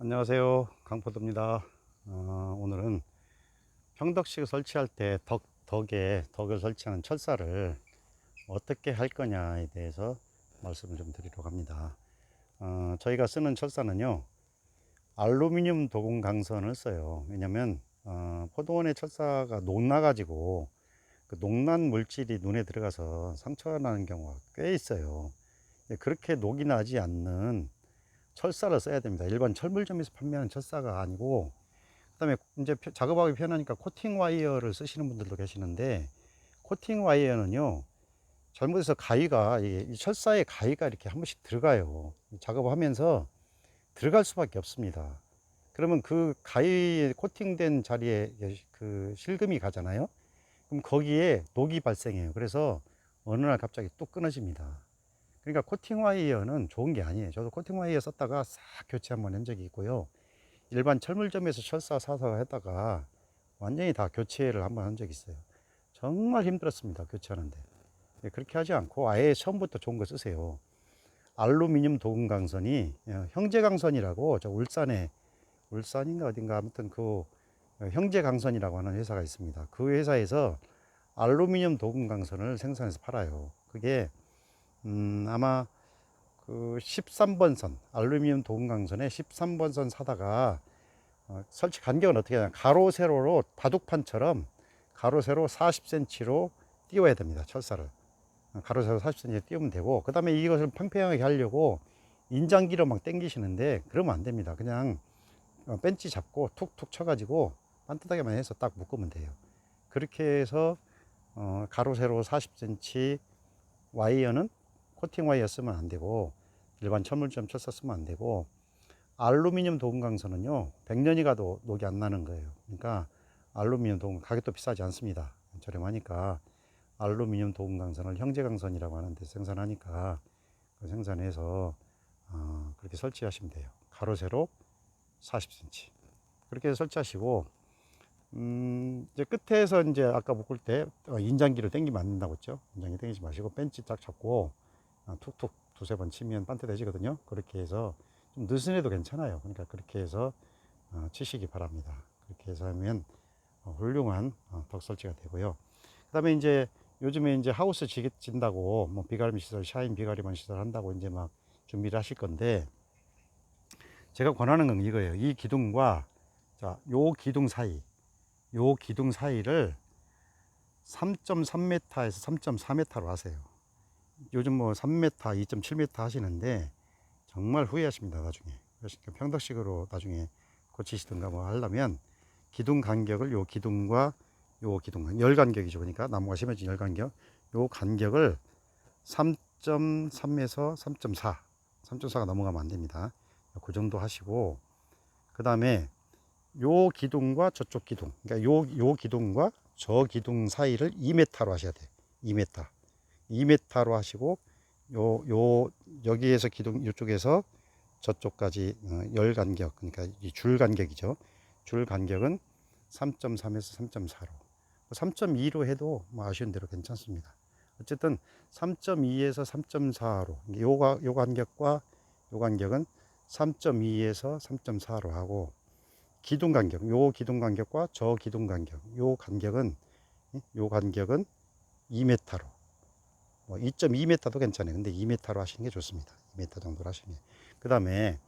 안녕하세요. 강포도입니다. 어, 오늘은 평덕식 설치할 때 덕, 덕에 덕을 설치하는 철사를 어떻게 할 거냐에 대해서 말씀을 좀 드리려고 합니다. 어, 저희가 쓰는 철사는요 알루미늄 도금 강선을 써요. 왜냐면 어, 포도원의 철사가 녹나 가지고 그 녹난 물질이 눈에 들어가서 상처가 나는 경우가 꽤 있어요. 그렇게 녹이 나지 않는 철사를 써야 됩니다. 일반 철물점에서 판매하는 철사가 아니고 그다음에 이제 펴- 작업하기 편하니까 코팅 와이어를 쓰시는 분들도 계시는데 코팅 와이어는요 잘못해서 가위가 이, 이 철사에 가위가 이렇게 한 번씩 들어가요. 작업하면서 들어갈 수밖에 없습니다. 그러면 그 가위에 코팅된 자리에 그 실금이 가잖아요. 그럼 거기에 녹이 발생해요. 그래서 어느 날 갑자기 뚝 끊어집니다. 그러니까 코팅 와이어는 좋은 게 아니에요. 저도 코팅 와이어 썼다가 싹 교체 한번 한 적이 있고요. 일반 철물점에서 철사 사서 했다가 완전히 다 교체를 한번 한 적이 있어요. 정말 힘들었습니다. 교체하는데. 예, 그렇게 하지 않고 아예 처음부터 좋은 거 쓰세요. 알루미늄 도금 강선이 어, 형제 강선이라고 저 울산에 울산인가 어딘가 아무튼 그 어, 형제 강선이라고 하는 회사가 있습니다. 그 회사에서 알루미늄 도금 강선을 생산해서 팔아요. 그게 음, 아마 그 13번 선, 알루미늄 도금강선에 13번 선 사다가 어, 설치 간격은 어떻게 하냐. 가로, 세로로 바둑판처럼 가로, 세로 40cm로 띄워야 됩니다. 철사를. 어, 가로, 세로 40cm 띄우면 되고, 그 다음에 이것을 팽팽하게 하려고 인장기로 막 당기시는데, 그러면 안 됩니다. 그냥 어, 벤치 잡고 툭툭 쳐가지고 반듯하게만 해서 딱 묶으면 돼요. 그렇게 해서 어, 가로, 세로 40cm 와이어는 코팅 와이어 쓰면 안 되고 일반 철물점 쓰면 안 되고 알루미늄 도금 강선은요 100년이 가도 녹이 안 나는 거예요. 그러니까 알루미늄 도금 가격도 비싸지 않습니다. 저렴하니까 알루미늄 도금 강선을 형제 강선이라고 하는데 생산하니까 그 생산해서 어, 그렇게 설치하시면 돼요. 가로 세로 40cm 그렇게 설치하시고 음, 이제 끝에서 이제 아까 묶을 때 어, 인장기를 당기면 안 된다고 했죠. 인장기 당기지 마시고 벤치 딱 잡고 어, 툭툭 두세 번 치면 반듯해지거든요. 그렇게 해서 좀 느슨해도 괜찮아요. 그러니까 그렇게 해서 어, 치시기 바랍니다. 그렇게 해서 하면 어, 훌륭한 어, 덕 설치가 되고요. 그 다음에 이제 요즘에 이제 하우스 지- 진다고 뭐 비가림 시설, 샤인 비가림원 시설 한다고 이제 막 준비를 하실 건데 제가 권하는 건 이거예요. 이 기둥과 자, 요 기둥 사이 요 기둥 사이를 3.3m에서 3.4m로 하세요. 요즘 뭐 3m, 2.7m 하시는데 정말 후회하십니다. 나중에. 그러니까 평덕식으로 나중에 고치시든가 뭐 하려면 기둥 간격을 요 기둥과 요 기둥 열 간격이죠. 그러니까 나무가 심해진 열 간격. 요 간격을 3.3에서 3.4, 3.4가 넘어가면 안 됩니다. 그 정도 하시고 그 다음에 요 기둥과 저쪽 기둥, 그러니까 요, 요 기둥과 저 기둥 사이를 2m로 하셔야 돼요. 2m. 2m로 하시고, 요, 요, 여기에서 기둥, 이쪽에서 저쪽까지 어, 열 간격, 그러니까 이 줄 간격이죠. 줄 간격은 3.3에서 3.4로. 3.2로 해도 뭐 아쉬운 대로 괜찮습니다. 어쨌든 3.2에서 3.4로, 요, 가- 요 간격과 요 간격은 3.2에서 3.4로 하고, 기둥 간격, 요 기둥 간격과 저 기둥 간격, 요 간격은 요 간격은 2m로. 뭐 2.2m도 괜찮아요. 근데 2m로 하시는 게 좋습니다. 2m 정도로 하시는 게. 그 다음에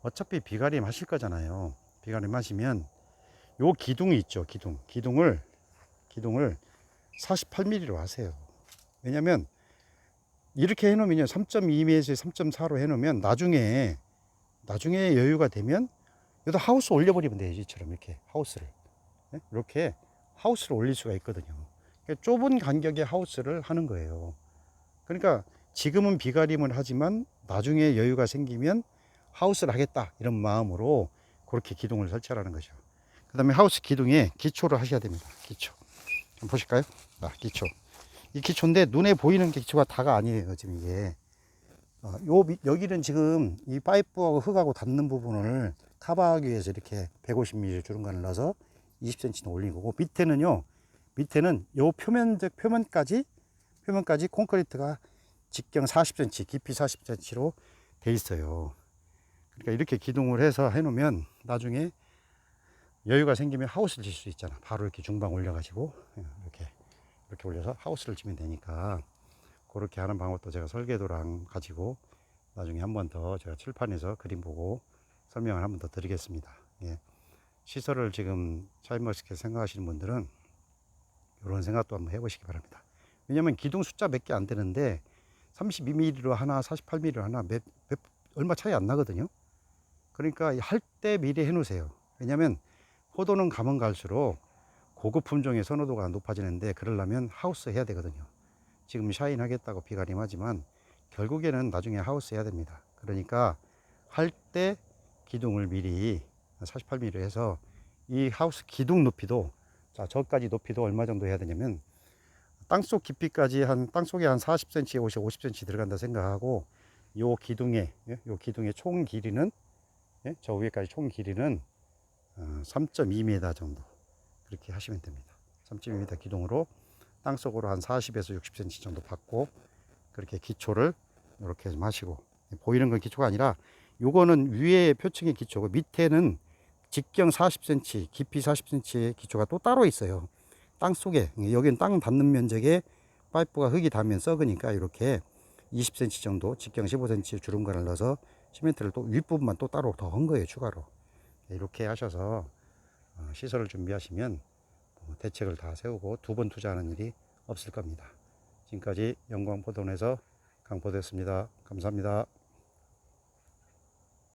어차피 비가림 하실 거잖아요. 비가림 하시면 요 기둥이 있죠. 기둥. 기둥을 기둥을 48mm로 하세요. 왜냐면 이렇게 해 놓으면요. 3.2m에서 3.4로 해 놓으면 나중에 나중에 여유가 되면 여기다 하우스 올려버리면 돼요. 이처럼 이렇게 하우스를. 네? 이렇게 하우스를 올릴 수가 있거든요. 그러니까 좁은 간격의 하우스를 하는 거예요. 그러니까 지금은 비가림을 하지만 나중에 여유가 생기면 하우스를 하겠다. 이런 마음으로 그렇게 기둥을 설치하라는 거죠. 그 다음에 하우스 기둥에 기초를 하셔야 됩니다. 기초. 한번 보실까요? 아, 기초. 이 기초인데 눈에 보이는 기초가 다가 아니에요. 지금 이게. 어, 요, 밑- 여기는 지금 이 파이프하고 흙하고 닿는 부분을 커버하기 위해서 이렇게 150mm 주름관을 넣어서 20cm 올린 거고 밑에는요 밑에는 요 표면적 표면까지 표면까지 콘크리트가 직경 40cm 깊이 40cm로 돼 있어요 그러니까 이렇게 기둥을 해서 해놓으면 나중에 여유가 생기면 하우스를 질 수 있잖아. 바로 이렇게 중방 올려가지고 예, 이렇게 이렇게 올려서 하우스를 지면 되니까 그렇게 하는 방법도 제가 설계도랑 가지고 나중에 한 번 더 제가 칠판에서 그림 보고 설명을 한 번 더 드리겠습니다. 예. 시설을 지금 샤인머스켓 생각하시는 분들은 이런 생각도 한번 해보시기 바랍니다. 왜냐면 기둥 숫자 몇 개 안 되는데 32mm로 하나, 48mm로 하나 몇, 몇 얼마 차이 안 나거든요. 그러니까 할 때 미리 해 놓으세요. 왜냐면 호도는 가면 갈수록 고급 품종의 선호도가 높아지는데 그러려면 하우스 해야 되거든요. 지금 샤인 하겠다고 비가림하지만 결국에는 나중에 하우스 해야 됩니다. 그러니까 할 때 기둥을 미리 48mm 해서 이 하우스 기둥 높이도 자 저까지 높이도 얼마 정도 해야 되냐면 땅속 깊이까지 한 땅속에 한 40cm, 50, 50cm 들어간다 생각하고 요 기둥의 예, 요 기둥의 총 길이는 예, 저 위에까지 총 길이는 어, 3.2m 정도 그렇게 하시면 됩니다. 3.2m 기둥으로 땅속으로 한 40에서 60cm 정도 받고 그렇게 기초를 이렇게 좀 하시고 보이는 건 기초가 아니라 요거는 위에 표층의 기초고 밑에는 직경 40cm, 깊이 40cm의 기초가 또 따로 있어요. 땅 속에 여기는 땅 닿는 면적에 파이프가 흙이 닿으면 썩으니까 이렇게 20cm 정도 직경 15cm 주름관을 넣어서 시멘트를 또 윗부분만 또 따로 더 한 거예요 추가로 이렇게 하셔서 어, 시설을 준비하시면 뭐 대책을 다 세우고 두 번 투자하는 일이 없을 겁니다. 지금까지 영광포돈에서 강포도였습니다. 감사합니다.